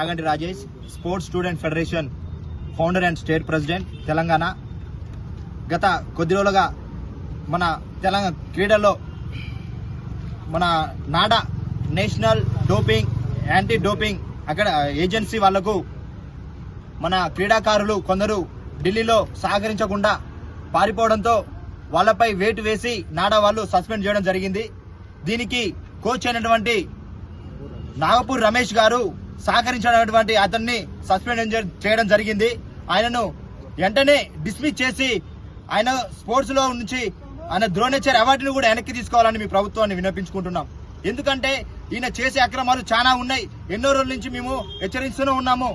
Naganti Rajesh sports student federation founder and state president Telangana. గత కొద్ది రోజులుగా మన తెలంగాణ క్రీడల్లో మన NADA national doping anti doping అక్కడ ఏజెన్సీ వాళ్ళకు మన క్రీడాకారులు కొందరు ఢిల్లీలో సహకరించకుండా పారిపోవడంతో వాళ్ళపై వేటు వేసి నాడా వాళ్ళు సస్పెండ్ చేయడం జరిగింది. దీనికి కోచ్ అయినటువంటి నాగపూర్ రమేష్ గారు సహకరించినటువంటి అతన్ని సస్పెండ్ చేయడం జరిగింది. ఆయనను వెంటనే డిస్మిస్ చేసి ఆయన స్పోర్ట్స్లో నుంచి ఆయన ద్రోణేచర్ అవార్డును కూడా వెనక్కి తీసుకోవాలని మీ ప్రభుత్వాన్ని వినిపించుకుంటున్నాం ఎందుకంటే ఈయన చేసే అక్రమాలు చాలా ఉన్నాయి. ఎన్నో రోజుల నుంచి మేము హెచ్చరిస్తూనే ఉన్నాము.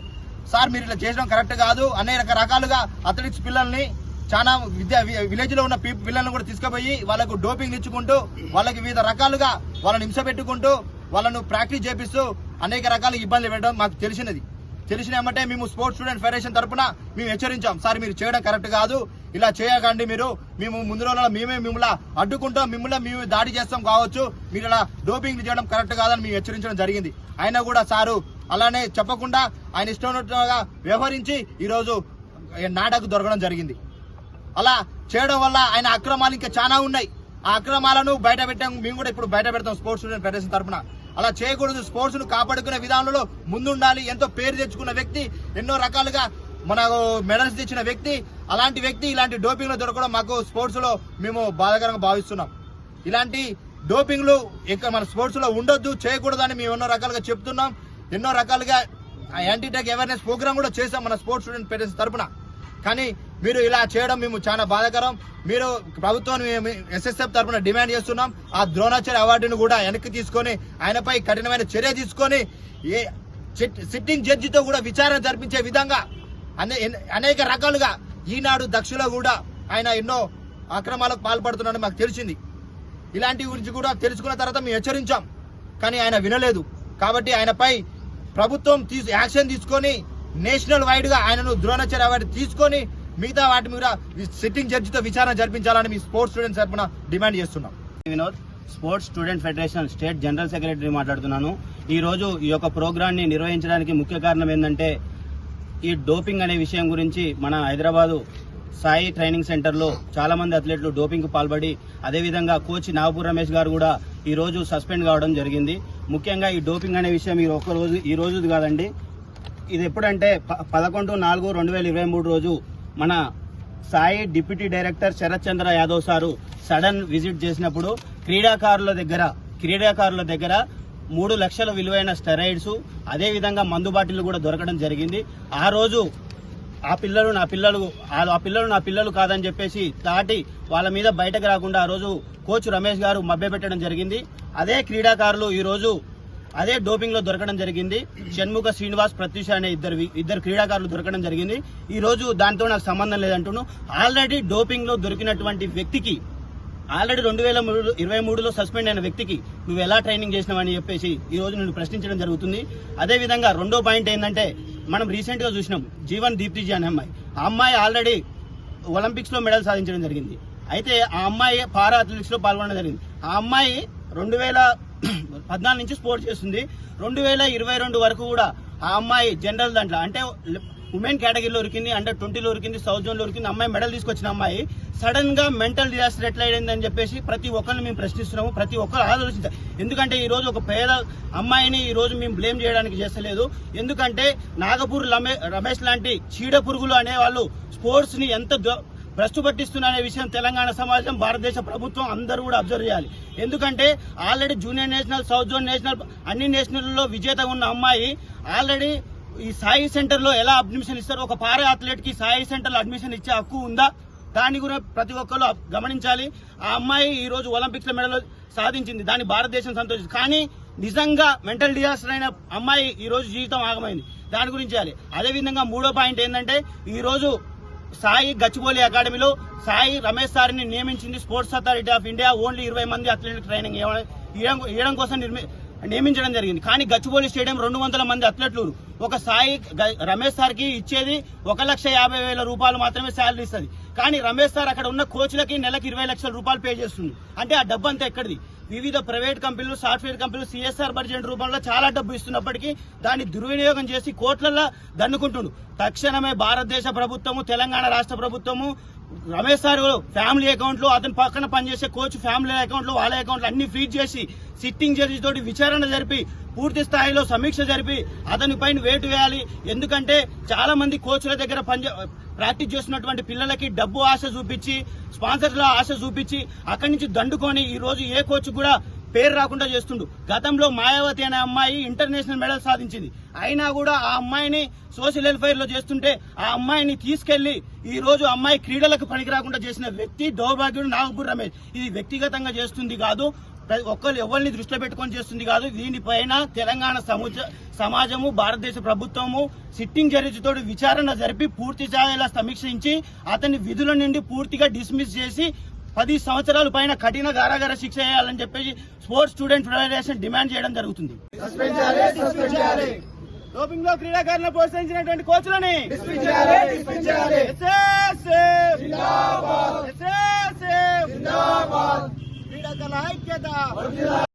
సార్ మీరు ఇలా చేయడం కరెక్ట్ కాదు. అనేక రకాలుగా అథ్లెటిక్స్ పిల్లల్ని చాలా విద్యా విలేజ్లో ఉన్న పిల్లల్ని కూడా తీసుకుపోయి వాళ్ళకు డోపింగ్ ఇచ్చుకుంటూ వాళ్ళకి వివిధ రకాలుగా వాళ్ళని హింస పెట్టుకుంటూ వాళ్ళను ప్రాక్టీస్ చేపిస్తూ అనేక రకాల ఇబ్బందులు పెట్టడం మాకు తెలిసినది. తెలిసిన ఏమంటే మేము స్పోర్ట్స్ స్టూడెంట్ ఫెడరేషన్ తరపున మేము హెచ్చరించాం. సార్ మీరు చేయడం కరెక్ట్ కాదు. ఇలా చేయకండి మీరు. మేము ముందు రోజుల్లో మేమే మిమ్మల్ని అడ్డుకుంటాం. మిమ్మల్ని మేము దాడి చేస్తాం కావచ్చు. మీరు ఇలా డోపింగ్ చేయడం కరెక్ట్ కాదని మేము హెచ్చరించడం జరిగింది. అయినా కూడా సారు అలానే చెప్పకుండా ఆయన ఇష్టంగా వ్యవహరించి ఈరోజు నాటకు దొరకడం జరిగింది. అలా చేయడం వల్ల ఆయన అక్రమాలు ఇంకా చాలా ఉన్నాయి. ఆ అక్రమాలను బయట పెట్టాం. మేము కూడా ఇప్పుడు బయట పెడతాం స్పోర్ట్స్ స్టూడెంట్ ఫెడరేషన్ తరఫున అలా చేయకూడదు. స్పోర్ట్స్ను కాపాడుకునే విధానంలో ముందుండాలి. ఎంతో పేరు తెచ్చుకున్న వ్యక్తి ఎన్నో రకాలుగా మనకు మెడల్స్ తెచ్చిన వ్యక్తి అలాంటి వ్యక్తి ఇలాంటి డోపింగ్లో దొరకడం మాకు స్పోర్ట్స్లో మేము బాధాకరంగా భావిస్తున్నాం. ఇలాంటి డోపింగ్లు ఇంకా మన స్పోర్ట్స్లో ఉండొద్దు చేయకూడదని మేము ఎన్నో రకాలుగా చెప్తున్నాం. ఎన్నో రకాలుగా యాంటీ డ్రగ్ అవేర్నెస్ ప్రోగ్రామ్ కూడా చేసాం మన స్పోర్ట్స్ స్టూడెంట్ పేరెంట్స్ తరపున. కానీ మీరు ఇలా చేయడం మేము చాలా బాధాకరం. మీరు ప్రభుత్వం ఎస్ఎస్ఎఫ్ తరపున డిమాండ్ చేస్తున్నాం. ఆ ద్రోణాచార్య అవార్డును కూడా వెనక్కి తీసుకొని ఆయనపై కఠినమైన చర్య తీసుకొని ఏ సిట్- సిట్టింగ్ జడ్జితో కూడా విచారణ జరిపించే విధంగా అనే అనేక రకాలుగా ఈనాడు దక్షిలో కూడా ఆయన ఎన్నో అక్రమాలకు పాల్పడుతున్నాడని మాకు తెలిసింది. ఇలాంటి గురించి కూడా తెలుసుకున్న తర్వాత మేము హెచ్చరించాం. కానీ ఆయన వినలేదు. కాబట్టి ఆయనపై ప్రభుత్వం తీసు యాక్షన్ తీసుకొని నేషనల్ వైడ్గా ఆయనను ద్రోణాచార్య అవార్డు తీసుకొని మిగతా వాటి మీద సిట్టింగ్ జడ్జితో విచారణ జరిపించాలని మీ స్పోర్ట్స్ స్టూడెంట్స్ తరఫున డిమాండ్ చేస్తున్నాం. Vinod sports student federation state general secretary మాట్లాడుతున్నాను. ఈ రోజు ఈ యొక్క ప్రోగ్రామ్ని నిర్వహించడానికి ముఖ్య కారణం ఏంటంటే ఈ డోపింగ్ అనే విషయం గురించి మన హైదరాబాదు సాయి ట్రైనింగ్ సెంటర్లో చాలా మంది అథ్లెట్లు డోపింగ్కు పాల్పడి అదేవిధంగా కోచ్ నాగపూర్ రమేష్ గారు కూడా ఈ రోజు సస్పెండ్ కావడం జరిగింది. ముఖ్యంగా ఈ డోపింగ్ అనే విషయం ఈ ఒక్క రోజు ఈ రోజుది కాదండి. ఇది ఎప్పుడంటే ప- పదకొండు నాలుగు రెండు వేల ఇరవై మూడు రోజు మన SAI deputy director Sarath Chandra Yadav sir sudden visit చేసినప్పుడు క్రీడాకారుల దగ్గర క్రీడాకారుల దగ్గర మూడు లక్షల విలువైన స్టెరాయిడ్స్ అదే విధంగా మందు బాటిల్ కూడా దొరకడం జరిగింది. ఆ రోజు ఆ పిల్లలు నా పిల్లలు ఆ- ఆ పిల్లలు నా పిల్లలు కాదని చెప్పేసి దాటి వాళ్ళ మీద బయటకు రాకుండా ఆ రోజు కోచ్ రమేష్ గారు మభ్యపెట్టడం జరిగింది. అదే క్రీడాకారులు ఈరోజు అదే డోపింగ్లో దొరకడం జరిగింది. షణ్ముఖ శ్రీనివాస్ ప్రత్యూష అనే ఇద్దరు ఇద్దరు క్రీడాకారులు దొరకడం జరిగింది. ఈ రోజు దాంతో నాకు సంబంధం లేదంటున్నాను. ఆల్రెడీ డోపింగ్లో దొరికినటువంటి వ్యక్తికి ఆల్రెడీ రెండు వేల మూడు ఇరవై మూడులో సస్పెండ్ అయిన వ్యక్తికి నువ్వు ఎలా ట్రైనింగ్ చేసినావని చెప్పేసి ఈ రోజు నేను ప్రశ్నించడం జరుగుతుంది. అదే విధంగా రెండో పాయింట్ ఏంటంటే మనం రీసెంట్గా చూసినాం జీవన్ దీప్తిజీ అనే అమ్మాయి. ఆ అమ్మాయి ఆల్రెడీ ఒలింపిక్స్లో మెడల్ సాధించడం జరిగింది. అయితే ఆ అమ్మాయి పారా అథ్లెటిక్స్లో పాల్గొనడం జరిగింది. ఆ అమ్మాయి రెండు వేల పద్నాలుగు నుంచి స్పోర్ట్స్ చేస్తుంది. రెండు వేల ఇరవై రెండు వరకు కూడా ఆ అమ్మాయి జనరల్ దాంట్లో అంటే ఉమెన్ కేటగిరీలో ఉరికింది అండర్ ట్వంటీలో ఉరికింది సౌత్ జోన్లో ఉరికింది అమ్మాయి మెడల్ తీసుకొచ్చిన అమ్మాయి. సడన్గా మెంటల్ డిజాస్టర్ ఎట్లా అయిందని చెప్పేసి ప్రతి ఒక్కరిని మేము ప్రశ్నిస్తున్నాము ప్రతి ఒక్కరు ఆలోచించారు ఎందుకంటే ఈ రోజు ఒక పేద అమ్మాయిని ఈ రోజు మేము బ్లేమ్ చేయడానికి చేస్తలేదు. ఎందుకంటే నాగపూర్ లమే- రమేష్ లాంటి చీడ పురుగులు అనే వాళ్ళు స్పోర్ట్స్ని ఎంత భ్రష్టు పట్టిస్తున్న అనే విషయం తెలంగాణ సమాజం భారతదేశ ప్రభుత్వం అందరూ కూడా అబ్జర్వ్ చేయాలి. ఎందుకంటే already junior national south zone national అన్ని నేషనల్లో విజేత ఉన్న అమ్మాయి ఆల్రెడీ ఈ సాయి సెంటర్లో ఎలా అడ్మిషన్ ఇస్తారు? ఒక పారా అథ్లెట్కి సాయి సెంటర్లో అడ్మిషన్ ఇచ్చే హక్కు ఉందా? దాన్ని కూడా ప్రతి ఒక్కరు గమనించాలి. ఆ అమ్మాయి ఈ రోజు ఒలింపిక్స్ మెడల్ సాధించింది. దాన్ని భారతదేశం సంతోషించింది కానీ నిజంగా మెంటల్ డిజాస్టర్ అయిన అమ్మాయి ఈ రోజు జీవితం ఆగమైంది. దాని గురించి చేయాలి. అదే విధంగా మూడో పాయింట్ ఏంటంటే ఈ రోజు సాయి గచ్చిబౌలి అకాడమీలో సాయి రమేష్ సార్ని నియమించింది sports authority of India. Only ఇరవై మంది అథ్లెటిక్ ట్రైనింగ్ ఇవ్వడం కోసం నిర్మి- నియమించడం జరిగింది. కానీ గచ్చిబౌలి స్టేడియం రెండు వందల మంది అథ్లెట్లు ఒక సాయి గ- రమేష్ సార్కి ఇచ్చేది ఒక లక్ష యాభై వేల రూపాయలు మాత్రమే శాలరీ ఇస్తుంది. కానీ రమేష్ సార్ అక్కడ ఉన్న కోచ్లకి నెలకు ఇరవై లక్షల రూపాయలు పే చేస్తుంది. అంటే ఆ డబ్బు అంతా ఎక్కడిది? వివిధ ప్రైవేట్ కంపెనీలు సాఫ్ట్వేర్ కంపెనీలు సిఎస్ఆర్ బడ్జెట్ రూపంలో చాలా డబ్బు ఇస్తున్నప్పటికీ దాన్ని దుర్వినియోగం చేసి కోట్లల్లో దన్నుకుంటుండు. తక్షణమే భారతదేశ ప్రభుత్వము తెలంగాణ రాష్ట్ర ప్రభుత్వము రమేష్ సార్ ఫ్యామిలీ అకౌంట్లు అతని పక్కన పనిచేసే కోచ్ ఫ్యామిలీ అకౌంట్లు వాళ్ళ అకౌంట్లు అన్ని ఫ్రీజ్ చేసి సిట్టింగ్ జడ్జి తోటి విచారణ జరిపి పూర్తి స్థాయిలో సమీక్ష జరిపి అతనిపైన వేటు వేయాలి. ఎందుకంటే చాలా మంది కోచ్ల దగ్గర పని ప్రాక్టీస్ చేస్తున్నటువంటి పిల్లలకి డబ్బు ఆశ చూపించి స్పాన్సర్ల ఆశ చూపించి అక్కడి నుంచి దండుకొని ఈ రోజు ఏ కోచ్ కూడా పేరు రాకుండా చేస్తుండు. గతంలో మాయావతి అనే అమ్మాయి ఇంటర్నేషనల్ మెడల్ సాధించింది. అయినా కూడా ఆ అమ్మాయిని సోషల్ వెల్ఫేర్లో చేస్తుంటే ఆ అమ్మాయిని తీసుకెళ్ళి ఈ రోజు అమ్మాయి క్రీడలకు పనికి రాకుండా చేసిన వ్యక్తి దౌర్భాగ్యుడు నాగపూర్ రమేష్. ఇది వ్యక్తిగతంగా చేస్తుంది కాదు ఒక్కరు ఎవరిని దృష్టిలో పెట్టుకొని చేస్తుంది కాదు దీనిపైన తెలంగాణ సముజ సమాజము భారతదేశ ప్రభుత్వము సిట్టింగ్ జడ్జితో విచారణ జరిపి పూర్తి స్థాయిలో సమీక్షించి అతని విధుల నుండి పూర్తిగా డిస్మిస్ చేసి పది సంవత్సరాల పైన కఠిన కారాగార శిక్ష చేయాలని చెప్పేసి స్పోర్ట్స్ స్టూడెంట్ ఫెడరేషన్ డిమాండ్ చేయడం జరుగుతుంది. డోపింగ్లో క్రీడాకారులను ప్రోత్సహించినటువంటి కోచ్లని! SSF! ఐక్యత